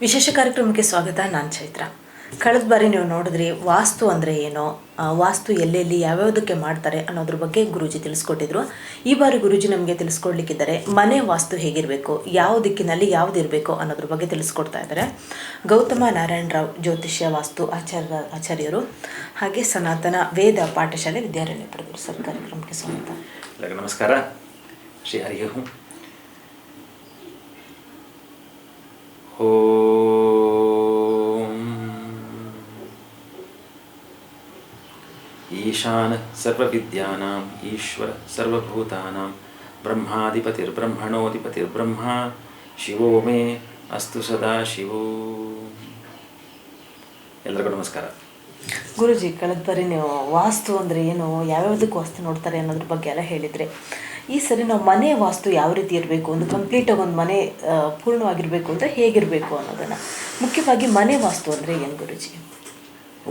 ವಿಶೇಷ ಕಾರ್ಯಕ್ರಮಕ್ಕೆ ಸ್ವಾಗತ, ನಾನು ಚೈತ್ರ. ಕಳೆದ ಬಾರಿ ನೀವು ನೋಡಿದ್ರಿ, ವಾಸ್ತು ಅಂದರೆ ಏನು? ವಾಸ್ತು ಎಲ್ಲೆಲ್ಲಿ ಯಾವ್ಯಾವುದಕ್ಕೆ ಮಾಡ್ತಾರೆ ಅನ್ನೋದ್ರ ಬಗ್ಗೆ ಗುರೂಜಿ ತಿಳಿಸ್ಕೊಟ್ಟಿದ್ರು. ಈ ಬಾರಿ ಗುರೂಜಿ ನಮಗೆ ತಿಳಿಸ್ಕೊಡ್ಲಿಕ್ಕಿದ್ದಾರೆ, ಮನೆ ವಾಸ್ತು ಹೇಗಿರಬೇಕು, ಯಾವ ದಿಕ್ಕಿನಲ್ಲಿ ಯಾವ್ದು ಇರಬೇಕು ಅನ್ನೋದ್ರ ಬಗ್ಗೆ ತಿಳಿಸ್ಕೊಡ್ತಾ ಇದ್ದಾರೆ. ಗೌತಮ ನಾರಾಯಣ ರಾವ್ ಜ್ಯೋತಿಷ್ಯ ವಾಸ್ತು ಆಚಾರ್ಯ, ಆಚಾರ್ಯರು, ಹಾಗೆ ಸನಾತನ ವೇದ ಪಾಠಶಾಲೆ ವಿದ್ಯಾರಣ್ಯ ಪಡೆದರು. ಸರ್, ಕಾರ್ಯಕ್ರಮಕ್ಕೆ ಸ್ವಾಗತ. ನಮಸ್ಕಾರ. ಶ್ರೀ ಹರಿ ಓಂ ಈಶಾನ ಸರ್ವವಿದ್ಯಾನಾಂ ಈಶ್ವರ ಸರ್ವಭೂತಾನಾಂ ಬ್ರಹ್ಮಾಧಿಪತಿರ್ಬ್ರಹ್ಮಣೋಧಿಪತಿರ್ಬ್ರಹ್ಮ ಶಿವೋ ಮೇ ಅಸ್ತು ಸದಾ ಶಿವೋ ಎಲ್ಲರಿಗೂ ನಮಸ್ಕಾರ. ಗುರುಜಿ ಕಳೆದ ಬಾರಿ ನೀವು ವಾಸ್ತು ಅಂದರೆ ಏನು, ಯಾವ್ಯಾವ್ದಕ್ಕೆ ವಾಸ್ತು ನೋಡ್ತಾರೆ ಅನ್ನೋದ್ರ ಬಗ್ಗೆ ಎಲ್ಲ ಹೇಳಿದರೆ, ಈ ಸರಿ ನಾವು ಮನೆ ವಾಸ್ತು ಯಾವ ರೀತಿ ಇರಬೇಕು, ಒಂದು ಕಂಪ್ಲೀಟಾಗಿ ಒಂದು ಮನೆ ಪೂರ್ಣವಾಗಿರಬೇಕು ಅಂದರೆ ಹೇಗಿರಬೇಕು ಅನ್ನೋದನ್ನು. ಮುಖ್ಯವಾಗಿ ಮನೆ ವಾಸ್ತು ಅಂದರೆ ಏನು ಗುರುಜಿ?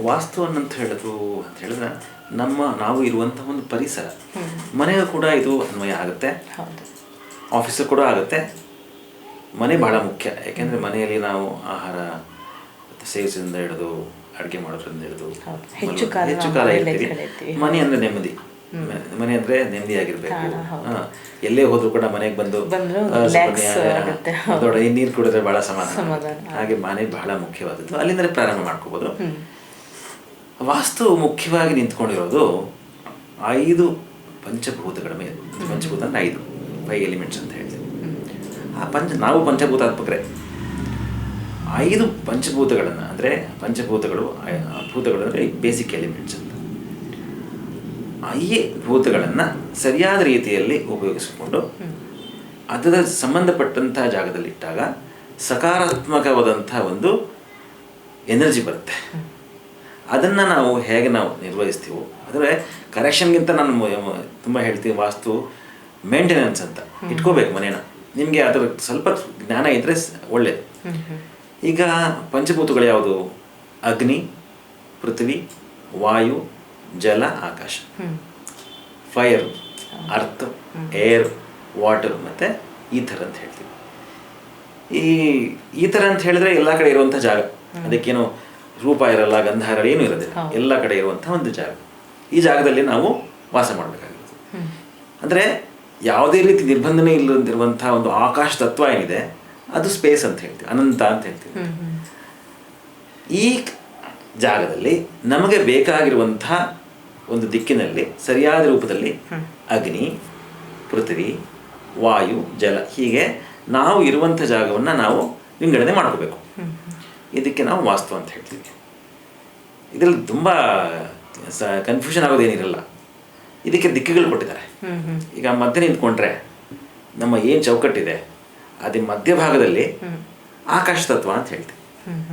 ವಾಸ್ತು ಅನ್ನಂತ ಹೇಳೋದು ಅಂತ ಹೇಳಿದ್ರೆ ನಮ್ಮ ನಾವು ಇರುವಂತಹ ಒಂದು ಪರಿಸರ. ಮನೆಗೂ ಕೂಡ ಇದು ಅನ್ವಯ ಆಗುತ್ತೆ. ಆಫೀಸು ಕೂಡ ಆಗುತ್ತೆ. ಮನೆ ಬಹಳ ಮುಖ್ಯ. ಯಾಕೆಂದ್ರೆ ಮನೆಯಲ್ಲಿ ನಾವು ಆಹಾರ ಸೇವಿಸೋದ್ರಿಂದ ಹಿಡಿದು ಅಡುಗೆ ಮಾಡೋದ್ರಿಂದ ಹಿಡಿದು ಹೆಚ್ಚು ಕಾಲ ಹೆಚ್ಚು ಇರ್ತೀವಿ. ಮನೆ ಅಂದ್ರೆ ನೆಮ್ಮದಿ. ಮನೆ ಅಂದ್ರೆ ನೆಮ್ಮದಿ ಆಗಿರ್ಬೇಕು. ಎಲ್ಲೇ ಹೋದ್ರು ಕೂಡ ಮನೆಗೆ ಬಂದು. ದೊಡ್ಡ ಈ ನೀರು ಕುಡಿದ್ರೆ ಬಹಳ ಸಮಾಧಾನ. ಹಾಗೆ ಮನೆ ಬಹಳ ಮುಖ್ಯವಾದದ್ದು. ಅಲ್ಲಿಂದ ಪ್ರಾರಂಭ ಮಾಡ್ಕೋಬೋದು. ವಾಸ್ತು ಮುಖ್ಯವಾಗಿ ನಿಂತ್ಕೊಂಡಿರೋದು ಐದು ಪಂಚಭೂತಗಳ ಮೇಲೆ. ಪಂಚಭೂತ ಅಂದರೆ ಐದು ಫೈವ್ ಎಲಿಮೆಂಟ್ಸ್ ಅಂತ ಹೇಳ್ತೀವಿ. ಆ ಪಂಚ ನಾವು ಪಂಚಭೂತಾತ್ಮಕರೇ. ಐದು ಪಂಚಭೂತಗಳನ್ನು ಅಂದರೆ ಪಂಚಭೂತಗಳು ಭೂತಗಳು ಅಂದರೆ ಬೇಸಿಕ್ ಎಲಿಮೆಂಟ್ಸ್ ಅಂತ. ಈ ಭೂತಗಳನ್ನು ಸರಿಯಾದ ರೀತಿಯಲ್ಲಿ ಉಪಯೋಗಿಸಿಕೊಂಡು ಅದರ ಸಂಬಂಧಪಟ್ಟಂಥ ಜಾಗದಲ್ಲಿಟ್ಟಾಗ ಸಕಾರಾತ್ಮಕವಾದಂಥ ಒಂದು ಎನರ್ಜಿ ಬರುತ್ತೆ. ಅದನ್ನು ನಾವು ಹೇಗೆ ನಾವು ನಿರ್ವಹಿಸ್ತೀವೋ. ಅಂದರೆ ಕರೆಕ್ಷನ್ಗಿಂತ ನಾನು ತುಂಬ ಹೇಳ್ತೀನಿ ವಾಸ್ತು ಮೇಂಟೆನೆನ್ಸ್ ಅಂತ. ಇಟ್ಕೋಬೇಕು ಮನೇನ. ನಿಮಗೆ ಅದರ ಸ್ವಲ್ಪ ಜ್ಞಾನ ಇದ್ದರೆ ಒಳ್ಳೆಯದು ಈಗ ಪಂಚಭೂತಗಳು ಯಾವುದು? ಅಗ್ನಿ ಪೃಥ್ವಿ ವಾಯು ಜಲ ಆಕಾಶ. ಫೈರ್ ಅರ್ತ್ ಏರ್ ವಾಟರ್ ಮತ್ತು ಥರ ಅಂತ ಹೇಳ್ತೀವಿ. ಈ ಈ ಥರ ಅಂತ ಹೇಳಿದ್ರೆ ಎಲ್ಲ ಕಡೆ ಇರುವಂಥ ಜಾಗ. ಅದಕ್ಕೇನು ರೂಪ ಇರಲ್ಲ ಗಂಧ ಇರಲ್ಲ ಏನೂ ಇರೋದಿಲ್ಲ. ಎಲ್ಲ ಕಡೆ ಇರುವಂಥ ಒಂದು ಜಾಗ. ಈ ಜಾಗದಲ್ಲಿ ನಾವು ವಾಸ ಮಾಡಬೇಕಾಗಿರುತ್ತೆ. ಅಂದರೆ ಯಾವುದೇ ರೀತಿ ನಿರ್ಬಂಧನೆ ಇಲ್ಲದಿರುವಂಥ ಒಂದು ಆಕಾಶ ತತ್ವ ಏನಿದೆ ಅದು ಸ್ಪೇಸ್ ಅಂತ ಹೇಳ್ತೀವಿ ಅನಂತ ಅಂತ ಹೇಳ್ತೀವಿ. ಈ ಜಾಗದಲ್ಲಿ ನಮಗೆ ಬೇಕಾಗಿರುವಂಥ ಒಂದು ದಿಕ್ಕಿನಲ್ಲಿ ಸರಿಯಾದ ರೂಪದಲ್ಲಿ ಅಗ್ನಿ ಪೃಥ್ವಿ ವಾಯು ಜಲ ಹೀಗೆ ನಾವು ಇರುವಂಥ ಜಾಗವನ್ನು ನಾವು ವಿಂಗಡಣೆ ಮಾಡ್ಕೋಬೇಕು. ಇದಕ್ಕೆ ನಾವು ವಾಸ್ತು ಅಂತ ಹೇಳ್ತೀವಿ. ಇದರಲ್ಲಿ ತುಂಬ ಸ ಕನ್ಫ್ಯೂಷನ್ ಆಗೋದೇನಿರಲ್ಲ. ಇದಕ್ಕೆ ದಿಕ್ಕುಗಳು ಕೊಟ್ಟಿದ್ದಾರೆ. ಈಗ ಮಧ್ಯೆ ನಿಂತ್ಕೊಂಡ್ರೆ ನಮ್ಮ ಏನು ಚೌಕಟ್ಟಿದೆ ಅದೇ ಮಧ್ಯಭಾಗದಲ್ಲಿ ಆಕಾಶ ತತ್ವ ಅಂತ ಹೇಳ್ತೀವಿ.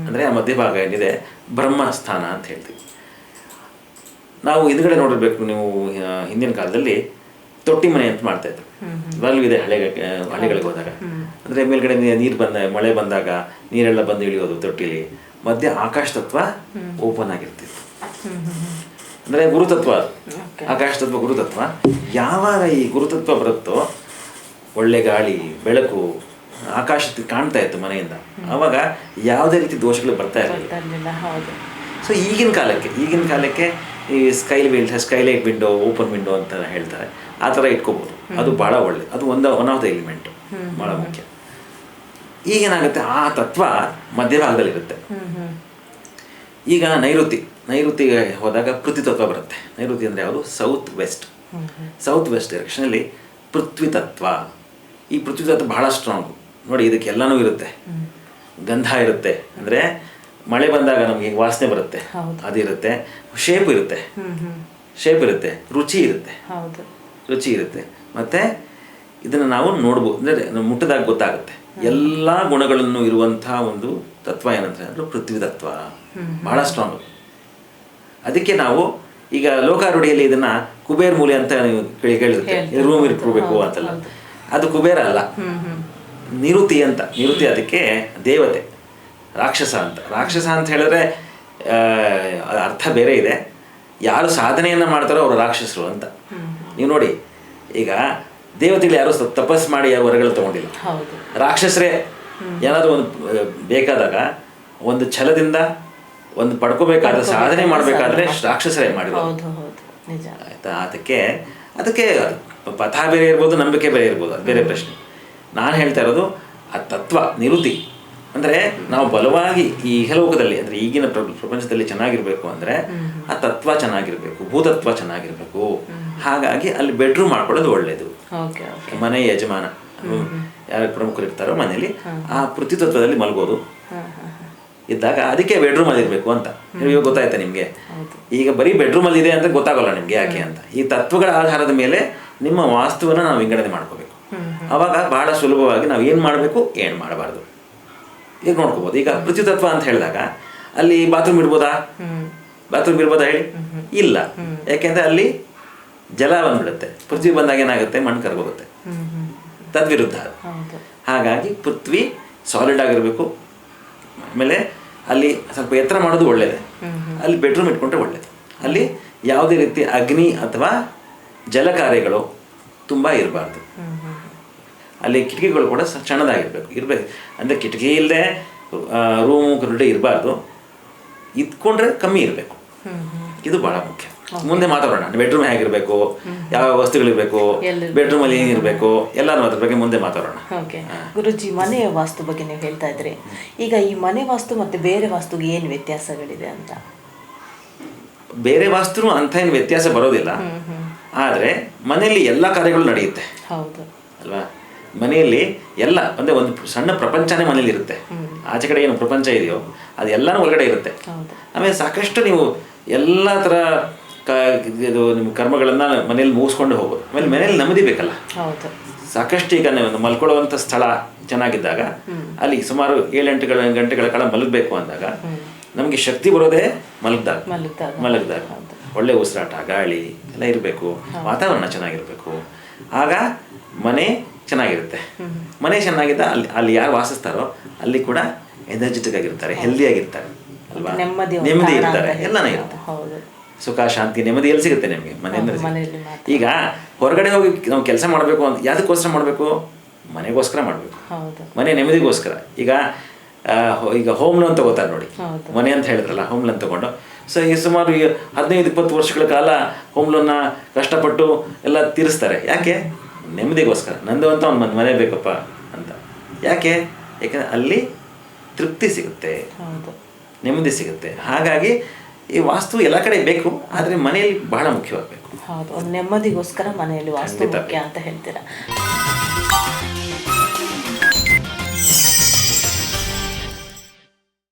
ಅಂದರೆ ಆ ಮಧ್ಯಭಾಗ ಏನಿದೆ ಬ್ರಹ್ಮಸ್ಥಾನ ಅಂತ ಹೇಳ್ತೀವಿ. ನಾವು ಹಿಂದ್ಗಡೆ ನೋಡಿರ್ಬೇಕು ನೀವು ಹಿಂದಿನ ಕಾಲದಲ್ಲಿ ತೊಟ್ಟಿ ಮನೆ ಅಂತ ಮಾಡ್ತಾ ಇವಾಗಲೂ ಇದೆ ಹಳೆ ಹಳ್ಳಿಗಳಿಗೆ ಹೋದಾಗ. ಅಂದರೆ ಮೇಲ್ಗಡೆ ನೀರು ಬಂದ ಮಳೆ ಬಂದಾಗ ನೀರೆಲ್ಲ ಬಂದು ಇಳಿಯೋದು ತೊಟ್ಟಿಲಿ ಮಧ್ಯೆ ಆಕಾಶ ತತ್ವ ಓಪನ್ ಆಗಿರ್ತಿತ್ತು. ಅಂದರೆ ಗುರುತತ್ವ. ಆಕಾಶ ತತ್ವ ಗುರುತತ್ವ. ಯಾವಾಗ ಈ ಗುರುತತ್ವ ಬರುತ್ತೋ ಒಳ್ಳೆ ಗಾಳಿ ಬೆಳಕು ಆಕಾಶ ಕಾಣ್ತಾ ಇತ್ತು ಮನೆಯಿಂದ. ಆವಾಗ ಯಾವುದೇ ರೀತಿ ದೋಷಗಳು ಬರ್ತಾ ಇರಲಿಲ್ಲ. ಸೊ ಈಗಿನ ಕಾಲಕ್ಕೆ ಈಗಿನ ಕಾಲಕ್ಕೆ ಈ sky wind skylight window open window ಅಂತ ಹೇಳ್ತಾರೆ. ಆ ಥರ ಇಟ್ಕೋಬೋದು. ಅದು ಭಾಳ ಒಳ್ಳೆ ಅದು ಒಂದು ಒನ್ ಆಫ್ ದ ಎಲಿಮೆಂಟ್ ಭಾಳ ಮುಖ್ಯ. ಈಗೇನಾಗುತ್ತೆ ಆ ತತ್ವ ಮಧ್ಯಭಾಗದಲ್ಲಿರುತ್ತೆ. ಈಗ ನೈಋತಿ ನೈಋತಿಗೆ ಹೋದಾಗ ಪೃಥ್ವಿ ತತ್ವ ಬರುತ್ತೆ. ನೈಋತಿ ಅಂದರೆ ಯಾವುದು? ಸೌತ್ ವೆಸ್ಟ್ ಸೌತ್ ವೆಸ್ಟ್ ಡೈರೆಕ್ಷನಲ್ಲಿ ಪೃಥ್ವಿ ತತ್ವ. ಈ ಪೃಥ್ವಿ ತತ್ವ ಬಹಳ ಸ್ಟ್ರಾಂಗ್ ನೋಡಿ ಇದಕ್ಕೆಲ್ಲನೂ ಇರುತ್ತೆ. ಗಂಧ ಇರುತ್ತೆ. ಅಂದರೆ ಮಳೆ ಬಂದಾಗ ನಮಗೆ ವಾಸನೆ ಬರುತ್ತೆ. ಅದಿರುತ್ತೆ ಶೇಪ್ ಇರುತ್ತೆ. ಶೇಪ್ ಇರುತ್ತೆ. ರುಚಿ ಇರುತ್ತೆ. ರುಚಿ ಇರುತ್ತೆ. ಮತ್ತು ಇದನ್ನು ನಾವು ನೋಡ್ಬೋದು. ಅಂದರೆ ಮುಟ್ಟದಾಗ ಗೊತ್ತಾಗುತ್ತೆ. ಎಲ್ಲ ಗುಣಗಳನ್ನು ಇರುವಂಥ ಒಂದು ತತ್ವ ಏನಂತ ಅಂದರೆ ಪೃಥ್ವಿ ತತ್ವ. ಬಹಳ ಸ್ಟ್ರಾಂಗ್ ಅದಕ್ಕೆ ನಾವು ಈಗ ಲೋಕಾರೂಢಿಯಲ್ಲಿ ಇದನ್ನ ಕುಬೇರ್ ಮೂಲೆ ಅಂತ ನೀವು ಕೇಳಿ ಕೇಳಿರುತ್ತೆ. ರೂಮ್ ಇಟ್ಕೋಬೇಕು ಅಂತಲ್ಲ. ಅದು ಕುಬೇರ ಅಲ್ಲ. ನಿರುತಿ ಅಂತ. ನಿರುತಿ ಅದಕ್ಕೆ ದೇವತೆ. ರಾಕ್ಷಸ ಅಂತ. ರಾಕ್ಷಸ ಅಂತ ಹೇಳಿದ್ರೆ ಅರ್ಥ ಬೇರೆ ಇದೆ. ಯಾರು ಸಾಧನೆಯನ್ನು ಮಾಡ್ತಾರೋ ಅವರು ರಾಕ್ಷಸರು ಅಂತ. ನೀವು ನೋಡಿ ಈಗ ದೇವತೆಗಳು ಯಾರು ತಪಸ್ ಮಾಡಿ ಯಾರು ಹೊರಗಳು ತಗೊಂಡಿಲ್ಲ. ರಾಕ್ಷಸರೇ ಏನಾದರೂ ಒಂದು ಬೇಕಾದಾಗ ಒಂದು ಛಲದಿಂದ ಒಂದು ಪಡ್ಕೋಬೇಕಾದ ಸಾಧನೆ ಮಾಡಬೇಕಾದ್ರೆ ರಾಕ್ಷಸರೇ ಮಾಡಿದ್ರು ಆಯ್ತಾ? ಅದಕ್ಕೆ ಅದಕ್ಕೆ ಪಥ ಬೇರೆ ಇರ್ಬೋದು ನಂಬಿಕೆ ಬೇರೆ ಇರ್ಬೋದು ಅದು ಬೇರೆ ಪ್ರಶ್ನೆ. ನಾನು ಹೇಳ್ತಾ ಇರೋದು ಆ ತತ್ವ ನಿರುತಿ ಅಂದರೆ ನಾವು ಬಲವಾಗಿ ಈ ಇಹಲೋಕದಲ್ಲಿ ಅಂದರೆ ಈಗಿನ ಪ್ರಪಂಚದಲ್ಲಿ ಚೆನ್ನಾಗಿರಬೇಕು ಅಂದರೆ ಆ ತತ್ವ ಚೆನ್ನಾಗಿರಬೇಕು ಭೂತತ್ವ ಚೆನ್ನಾಗಿರ್ಬೇಕು. ಹಾಗಾಗಿ ಅಲ್ಲಿ ಬೆಡ್ರೂಮ್ ಮಾಡ್ಕೊಳ್ಳೋದು ಒಳ್ಳೇದು. ಮನೆ ಯಜಮಾನ ಯಾರು ಪ್ರಮುಖರು ಇರ್ತಾರೋ ಮನೆಯಲ್ಲಿ ಆ ಪೃಥ್ವಿತತ್ವದಲ್ಲಿ ಮಲಗೋದು. ಇದ್ದಾಗ ಅದಕ್ಕೆ ಬೆಡ್ರೂಮ್ ಅಲ್ಲಿ ಇರಬೇಕು ಅಂತ. ಇವಾಗ ಗೊತ್ತಾಯ್ತಾ ನಿಮಗೆ? ಈಗ ಬರೀ ಬೆಡ್ರೂಮ್ ಅಲ್ಲಿ ಇದೆ ಅಂತ ಗೊತ್ತಾಗಲ್ಲ ನಿಮಗೆ ಯಾಕೆ ಅಂತ. ಈ ತತ್ವಗಳ ಆಧಾರದ ಮೇಲೆ ನಿಮ್ಮ ವಾಸ್ತುವನ್ನು ನಾವು ವಿಂಗಡಣೆ ಮಾಡ್ಕೋಬೇಕು. ಅವಾಗ ಬಹಳ ಸುಲಭವಾಗಿ ನಾವು ಏನು ಮಾಡಬೇಕು ಏನು ಮಾಡಬಾರ್ದು. ಈಗ ನೋಡ್ಕೋಬೋದು. ಈಗ ಪೃಥ್ವಿ ತತ್ವ ಅಂತ ಹೇಳಿದಾಗ ಅಲ್ಲಿ ಬಾತ್ರೂಮ್ ಇಡ್ಬೋದಾ? ಬಾತ್ರೂಮ್ ಇರ್ಬೋದಾ ಹೇಳಿ? ಇಲ್ಲ. ಯಾಕೆಂದ್ರೆ ಅಲ್ಲಿ ಜಲ ಬಂದ್ಬಿಡುತ್ತೆ. ಪೃಥ್ವಿ ಬಂದಾಗ ಏನಾಗುತ್ತೆ? ಮಣ್ಣು ಕರ್ಗೋಗುತ್ತೆ. ತದ್ವಿರುದ್ಧ ಅದು. ಹಾಗಾಗಿ ಪೃಥ್ವಿ ಸಾಲಿಡ್ ಆಗಿರಬೇಕು. ಆಮೇಲೆ ಅಲ್ಲಿ ಸ್ವಲ್ಪ ಎತ್ತರ ಮಾಡೋದು ಒಳ್ಳೆಯದೇ ಅಲ್ಲಿ ಬೆಡ್ರೂಮ್ ಇಟ್ಕೊಂಡ್ರೆ ಒಳ್ಳೆಯದು ಅಲ್ಲಿ ಯಾವುದೇ ರೀತಿ ಅಗ್ನಿ ಅಥವಾ ಜಲ ಕಾರ್ಯಗಳು ತುಂಬ ಇರಬಾರ್ದು. ಅಲ್ಲಿ ಕಿಟಕಿಗಳು ಕೂಡ ಸಣ್ಣದಾಗಿರ್ಬೇಕು. ಇರಬೇಕು. ಅಂದರೆ ಕಿಟಕಿ ಇಲ್ಲದೆ ರೂಮು ಕರುಡೆ ಇರಬಾರ್ದು. ಇದ್ಕೊಂಡ್ರೆ ಕಮ್ಮಿ ಇರಬೇಕು. ಇದು ಭಾಳ ಮುಖ್ಯ. ಮುಂದೆ ಮಾತಾಡೋಣ. ಬೆಡ್ರೂಮ್ ಹೇಗಿರಬೇಕು? ಯಾವ ವಸ್ತುಗಳಿರಬೇಕು? ಬೆಡ್ರೂಮ್ ಅಲ್ಲಿ ಏನಿರಬೇಕು? ಎಲ್ಲಾನು ಅದ್ರ ಬಗ್ಗೆ ಮುಂದೆ ಮಾತಾಡೋಣ. ಓಕೆ. ಗುರುಜಿ ಮನೆಯ ವಾಸ್ತು ಬಗ್ಗೆ ನೀವು ಹೇಳ್ತಾ ಇದ್ರಿ. ಈಗ ಈ ಮನೆ ವಾಸ್ತು ಮತ್ತೆ ಬೇರೆ ವಾಸ್ತುಗೆ ಏನು ವ್ಯತ್ಯಾಸಗಳಿದೆ ಅಂತ? ಬೇರೆ ವಾಸ್ತುನು ಅಂತ ಏನು ವ್ಯತ್ಯಾಸ ಬರೋದಿಲ್ಲ. ಆದರೆ ಮನೆಯಲ್ಲಿ ಎಲ್ಲ ಕಾರ್ಯಗಳು ನಡೆಯುತ್ತೆ. ಹೌದು. ಅಲ್ವಾ? ಮನೆಯಲ್ಲಿ ಎಲ್ಲ ಅಂದರೆ ಒಂದು ಸಣ್ಣ ಪ್ರಪಂಚನೇ ಮನೇಲಿ ಇರುತ್ತೆ. ಆಚೆ ಕಡೆ ಏನು ಪ್ರಪಂಚ ಇದೆಯೋ ಅದು ಎಲ್ಲನೂ ಒಳಗಡೆ ಇರುತ್ತೆ. ಆಮೇಲೆ ಸಾಕಷ್ಟು ನೀವು ಎಲ್ಲ ಥರ ಕ ಇದು ನಿಮ್ಮ ಕರ್ಮಗಳನ್ನು ಮನೇಲಿ ಮುಗಿಸ್ಕೊಂಡು ಹೋಗೋದು ಆಮೇಲೆ ಮನೇಲಿ ನೆಮ್ಮದಿ ಬೇಕಲ್ಲ. ಸಾಕಷ್ಟು ಈಗ ನೀವು ಮಲ್ಕೊಳ್ಳುವಂಥ ಸ್ಥಳ ಚೆನ್ನಾಗಿದ್ದಾಗ ಅಲ್ಲಿ ಸುಮಾರು ಏಳೆಂಟು ಗಳ- ಗಂಟೆಗಳ ಕಾಲ ಮಲಗಬೇಕು ಅಂದಾಗ ನಮಗೆ ಶಕ್ತಿ ಬರೋದೇ ಮಲಗ್ದಾಗ. ಮಲಗಿದಾಗ. ಮಲಗಿದಾಗ. ಒಳ್ಳೆ ಉಸಿರಾಟ ಗಾಳಿ ಎಲ್ಲ ಇರಬೇಕು. ವಾತಾವರಣ ಚೆನ್ನಾಗಿರಬೇಕು. ಆಗ ಮನೆ ಚೆನ್ನಾಗಿರುತ್ತೆ. ಮನೆ ಚೆನ್ನಾಗಿದ್ದ ಅಲ್ಲಿ ಅಲ್ಲಿ ಯಾರು ವಾಸಿಸ್ತಾರೋ ಅಲ್ಲಿ ಕೂಡ ಎನರ್ಜೆಟಿಕ್ ಆಗಿರ್ತಾರೆ ಹೆಲ್ದಿ ಆಗಿರ್ತಾರೆ ಅಲ್ವಾ? ನೆಮ್ಮದಿ ನೆಮ್ಮದಿ ಇರ್ತಾರೆ ಎಲ್ಲನೇ ಇರುತ್ತೆ. ಹೌದು. ಸುಖ ಶಾಂತಿ ನೆಮ್ಮದಿ ಎಲ್ಲಿ ಸಿಗುತ್ತೆ ನಿಮಗೆ? ಮನೆಯಿಂದ. ಈಗ ಹೊರಗಡೆ ಹೋಗಿ ನಾವು ಕೆಲಸ ಮಾಡಬೇಕು ಅಂತ ಯಾವುದಕ್ಕೋಸ್ಕರ ಮಾಡಬೇಕು? ಮನೆಗೋಸ್ಕರ ಮಾಡಬೇಕು. ಮನೆ ನೆಮ್ಮದಿಗೋಸ್ಕರ. ಈಗ ಈಗ ಹೋಮ್ ಲೋನ್ ತಗೋತಾರೆ ನೋಡಿ. ಮನೆ ಅಂತ ಹೇಳಿದ್ರಲ್ಲ ಹೋಮ್ ಲೋನ್ ತಗೊಂಡು. ಸೊ ಈ ಸುಮಾರು ಈ ಹದಿನೈದು ಇಪ್ಪತ್ತು ವರ್ಷಗಳ ಕಾಲ ಹೋಮ್ ಲೋನ್ನ ಕಷ್ಟಪಟ್ಟು ಎಲ್ಲ ತೀರಿಸ್ತಾರೆ. ಯಾಕೆ? ನೆಮ್ಮದಿಗೋಸ್ಕರ. ನಂದು ಅಂತ ಒಂದು ಮನೆ ಬೇಕಪ್ಪ ಅಂತ. ಯಾಕೆ? ಯಾಕೆಂದರೆ ಅಲ್ಲಿ ತೃಪ್ತಿ ಸಿಗುತ್ತೆ. ನೆಮ್ಮದಿ ಸಿಗುತ್ತೆ. ಹಾಗಾಗಿ ಈ ವಾಸ್ತು ಎಲ್ಲ ಕಡೆ ಬೇಕು ಆದರೆ ಮನೆಯಲ್ಲಿ ಬಹಳ ಮುಖ್ಯವಾಗಬೇಕು. ಹೌದು ಒಂದು ನೆಮ್ಮದಿಗೋಸ್ಕರ ಮನೆಯಲ್ಲಿ ವಾಸ್ತು ಮುಖ್ಯ ಅಂತ ಹೇಳ್ತೀರಾ?